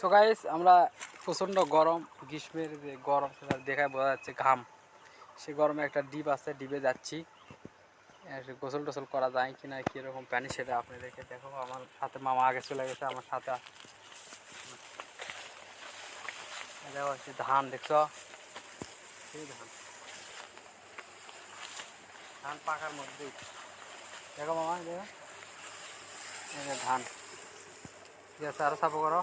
So guys আমরা প্রচণ্ড গরম, গ্রীষ্মের যে গরম সেটা দেখায় বোঝা যাচ্ছে ঘাম। সে গরমে একটা ডিপ আছে, ডিপে যাচ্ছি। গোসল টোসল করা যায় কি না কীরকম পানি সেটা আপনাদেরকে দেখো আমার সাথে মামা আগে চলে গেছে, আমার সাথে দেখো ধান, দেখছ? সেই ধান। পাকার মধ্যে। দেখো মামা, দেখো। ধান। ঠিক আছে, আরও সাপো করো।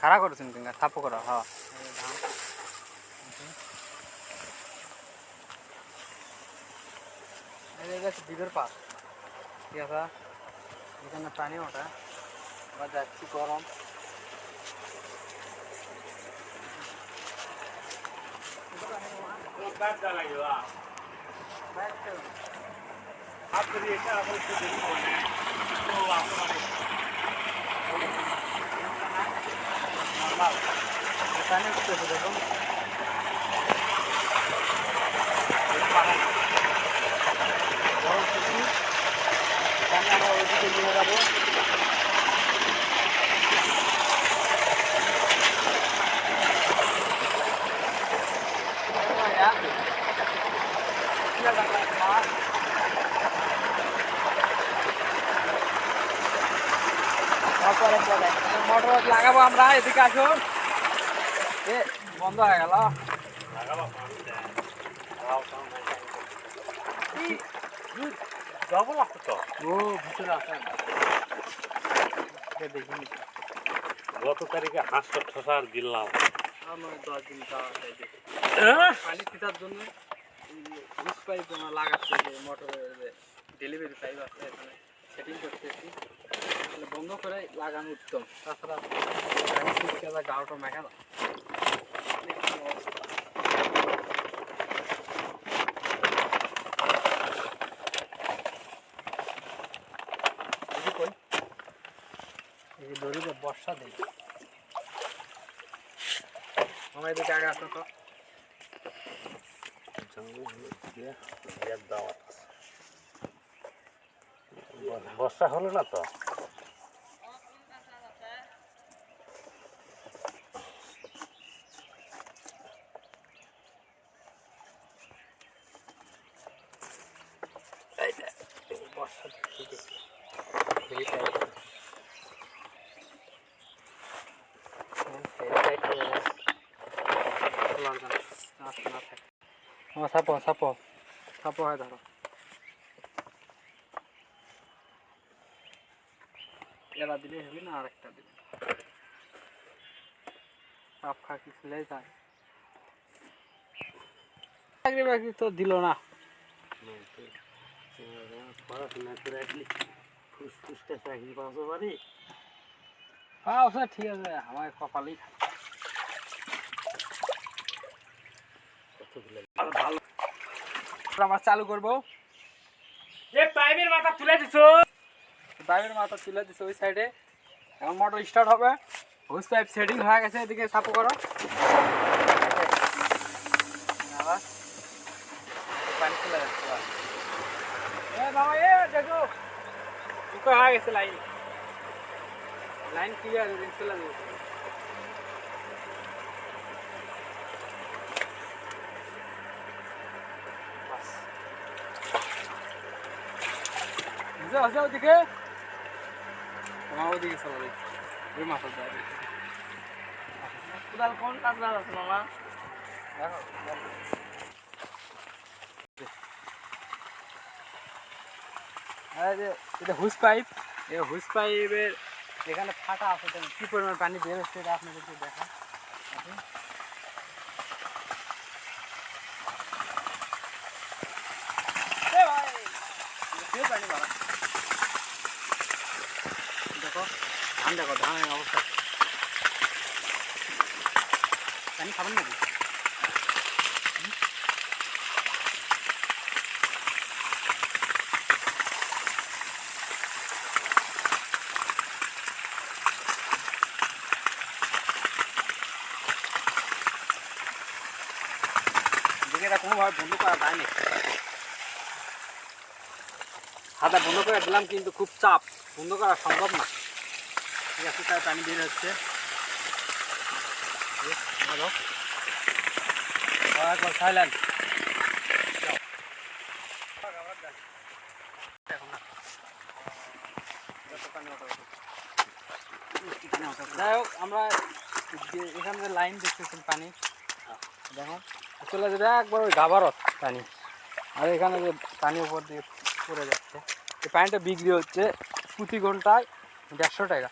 খাড়া করেছেন কিন্তু সাপো করো হ্যাঁ। দ্বীপের পাশ। ঠিক আছে? এখানে পানি ওঠা। আবার যাচ্ছি গরম। নর্মাল পানি উঠতেছে দেখুন গরম কিছু পানি আমরা ওইদিকে নিয়ে যাব মোটর লাগাবো আমরা এদিকে আসুন। এ বন্ধ হয়ে গেল। যাব লাগতো তো? ও ভিতরে আসেন এ দেখিনি গত তারিখে হাঁসটা ঠোসার দিলাম আমার দশ দিন যাওয়া যায় দেখি? পানি তিতার জন্য পাইপ লাগাচ্ছে যে মোটরের ডেলিভারি পাইপ আছে এখানে। সেটিং করতেছি। বন্ধ করে লাগানো উত্তম। তাছাড়া গাওটা মেখা বর্ষা হলো না তো এই যে, এই বর্ষা ঠিক আছে এই টাইপ সাপো সাপো সাপো হয় ধরো এরা দিলে হবে না আরেকটা দিলে সাপ খা কি ছেলে যায় চাকরি বাকরি তো দিল না পড়াশোনা করে আসলে ফুসফুসটা চাকরি পাওয়া পারি হ্যাঁ ওসব ঠিক আছে আমার কপালেই থাকে। কতগুলো আমরা চালু করব। পাইপের মাথা তুলে দিছো। ড্রাইভের মাথা তুলে দিচ্ছে ওই সাইডে এখন মোটর স্টার্ট হবে। হুস পাইপ সেটিং হয়ে গেছে এদিকে সাপো করো। পানি চলে যাচ্ছে এ বাবা এ দেখো। হয়ে গেছে লাইন লাইন ক্লিয়ার চলে যাবে আসে ওদিকে তোমার ওদিকে চলো ওই মাথা কোন আছে, মামা? দেখো এটা হুস পাইপ। এই হুস পাইপের এখানে ফাটা আছে কি পরিমাণ পানি বের হচ্ছে এটা দেখা আসুন। এ ভাই, এটা ফের পানি মারা। দেখো ধান দেখো ধানের অবস্থা পানি খাবেন নাকি এদিকে এটা কোনোভাবে বন্ধ করা যায়নি হাতা বন্ধ করে দিলাম, কিন্তু খুব চাপ। বন্ধ করা সম্ভব না। ঠিক আছে তাই পানি বের হচ্ছে একবার যাই হোক, আমরা এখানে লাইন দেখতেছেন পানি, দেখো। চলে যাবে একবার ওই গাবারত পানি। আর এখানে যে পানি উপর দিয়ে পড়ে যাচ্ছে। এই পানিটা বিক্রি হচ্ছে প্রতি ঘন্টায় দেড়শো টাকা।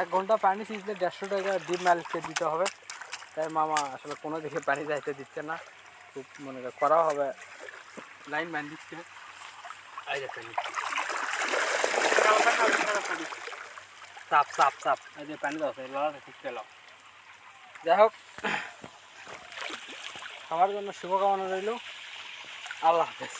এক ঘণ্টা পানি ছিঁচলে দেড়শো টাকা ডিপ মালিককে দিতে হবে। তাই মামা আসলে কোনো দিকে পানি যাইতে দিচ্ছে না। খুব মনে করে হবে। লাইন ম্যান দিচ্ছে। চাপ চাপ এই যে পানি যাই হোক সবার জন্য শুভকামনা রইল। আল্লাহ হাফেজ।